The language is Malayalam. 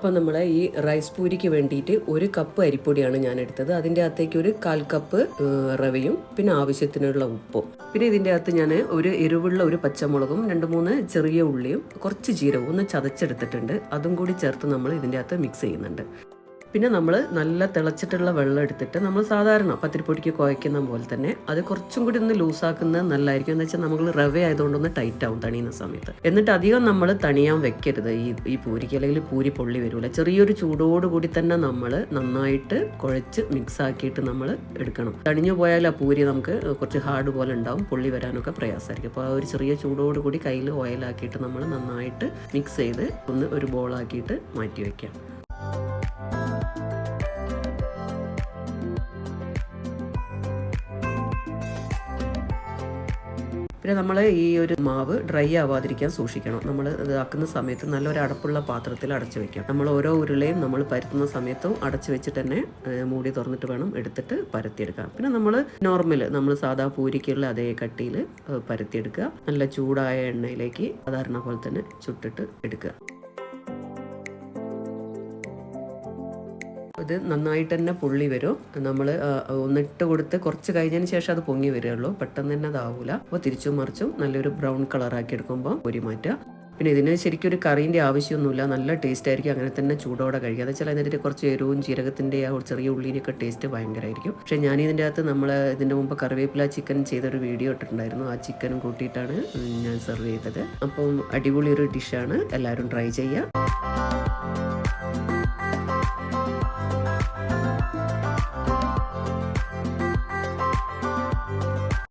അപ്പോൾ നമ്മൾ ഈ റൈസ് പൂരിക്ക് വേണ്ടിയിട്ട് ഒരു കപ്പ് അരിപ്പൊടിയാണ് ഞാൻ എടുത്തത് അതിന്റെ അകത്തേക്ക് ഒരു കാൽ കപ്പ് റവയും പിന്നെ ആവശ്യത്തിനുള്ള ഉപ്പും. പിന്നെ ഇതിന്റെ അകത്ത് ഞാൻ ഒരു എരിവുള്ള ഒരു പച്ചമുളകും രണ്ട് മൂന്ന് ചെറിയ ഉള്ളിയും കുറച്ച് ജീരകവും ഒന്ന് ചതച്ചെടുത്തിട്ടുണ്ട്. അതും കൂടി ചേർത്ത് നമ്മൾ ഇതിന്റെ അകത്ത് മിക്സ് ചെയ്യുന്നുണ്ട്. പിന്നെ നമ്മൾ നല്ല തിളച്ചിട്ടുള്ള വെള്ളം എടുത്തിട്ട് നമ്മൾ സാധാരണ പത്തിരിപ്പൊടിക്ക് കുഴയ്ക്കുന്ന പോലെ തന്നെ അത് കുറച്ചും കൂടി ഒന്ന് ലൂസാക്കുന്നത് നല്ലതായിരിക്കും. എന്ന് വെച്ചാൽ നമ്മൾ റവ ആയതുകൊണ്ടൊന്ന് ടൈറ്റ് ആവും തണിയുന്ന സമയത്ത്. എന്നിട്ട് അധികം നമ്മൾ തണിയാൻ വെക്കരുത്. ഈ ഈ പൂരിക്ക് അല്ലെങ്കിൽ പൂരി പൊള്ളി വരില്ല ചെറിയൊരു ചൂടോടുകൂടി തന്നെ നമ്മൾ നന്നായിട്ട് കുഴച്ച് മിക്സ് ആക്കിയിട്ട് നമ്മൾ എടുക്കണം. തണിഞ്ഞു പോയാൽ ആ പൂരി നമുക്ക് കുറച്ച് ഹാർഡ് പോലെ ഉണ്ടാവും. പൊള്ളി വരാനൊക്കെ പ്രയാസമായിരിക്കും. അപ്പോൾ ആ ഒരു ചെറിയ ചൂടോടുകൂടി കയ്യിൽ ഓയിലാക്കിയിട്ട് നമ്മൾ നന്നായിട്ട് മിക്സ് ചെയ്ത് ഒന്ന് ഒരു ബോളാക്കിയിട്ട് മാറ്റി വയ്ക്കാം പിന്നെ നമ്മൾ ഈ ഒരു മാവ് ഡ്രൈ ആവാതിരിക്കാൻ സൂക്ഷിക്കണം. നമ്മൾ ഇതാക്കുന്ന സമയത്ത് നല്ലൊരു അടപ്പുള്ള പാത്രത്തിൽ അടച്ചു വെക്കാം നമ്മൾ ഓരോ ഉരുളയും നമ്മൾ പരത്തുന്ന സമയത്തും അടച്ചു വെച്ചിട്ട് തന്നെ മൂടി തുറന്നിട്ട് വേണം എടുത്തിട്ട് പരത്തിയെടുക്കാം പിന്നെ നമ്മൾ നോർമൽ നമ്മൾ സാധാ പൂരിക്കുള്ള അതേ കട്ടിയിൽ പരത്തിയെടുക്കുക. നല്ല ചൂടായ എണ്ണയിലേക്ക് സാധാരണ പോലെ തന്നെ ചുട്ടിട്ട് എടുക്കുക. ഇത് നന്നായിട്ട് തന്നെ പുള്ളി വരും. നമ്മൾ ഒന്നിട്ട് കൊടുത്ത് കുറച്ച് കഴിഞ്ഞതിന് ശേഷം അത് പൊങ്ങി വരികയുള്ളൂ. പെട്ടെന്ന് തന്നെ അതാവൂല. അപ്പോൾ തിരിച്ചും മറിച്ചും നല്ലൊരു ബ്രൗൺ കളറാക്കി എടുക്കുമ്പോൾ പൊരി മാറ്റുക. പിന്നെ ഇതിന് ശരിക്കും ഒരു കറീന്റെ ആവശ്യമൊന്നുമില്ല. നല്ല ടേസ്റ്റ് ആയിരിക്കും. അങ്ങനെ തന്നെ ചൂടോടെ കഴിക്കുക. എന്ന് വെച്ചാൽ അതിന്റെ കുറച്ച് എരിവും ജീരകത്തിന്റെ ആ ഒരു ചെറിയ ഉള്ളിനൊക്കെ ടേസ്റ്റ് ഭയങ്കരമായിരിക്കും പക്ഷേ ഞാൻ ഇതിന്റെ അകത്ത് നമ്മൾ ഇതിന്റെ മുമ്പ് കറിവേപ്പില ചിക്കൻ ചെയ്തൊരു വീഡിയോ ഇട്ടിട്ടുണ്ടായിരുന്നു. ആ ചിക്കനും കൂട്ടിയിട്ടാണ് ഞാൻ സെർവ് ചെയ്തത്. അപ്പം അടിപൊളി ഒരു ഡിഷാണ് എല്ലാവരും ട്രൈ ചെയ്യുക.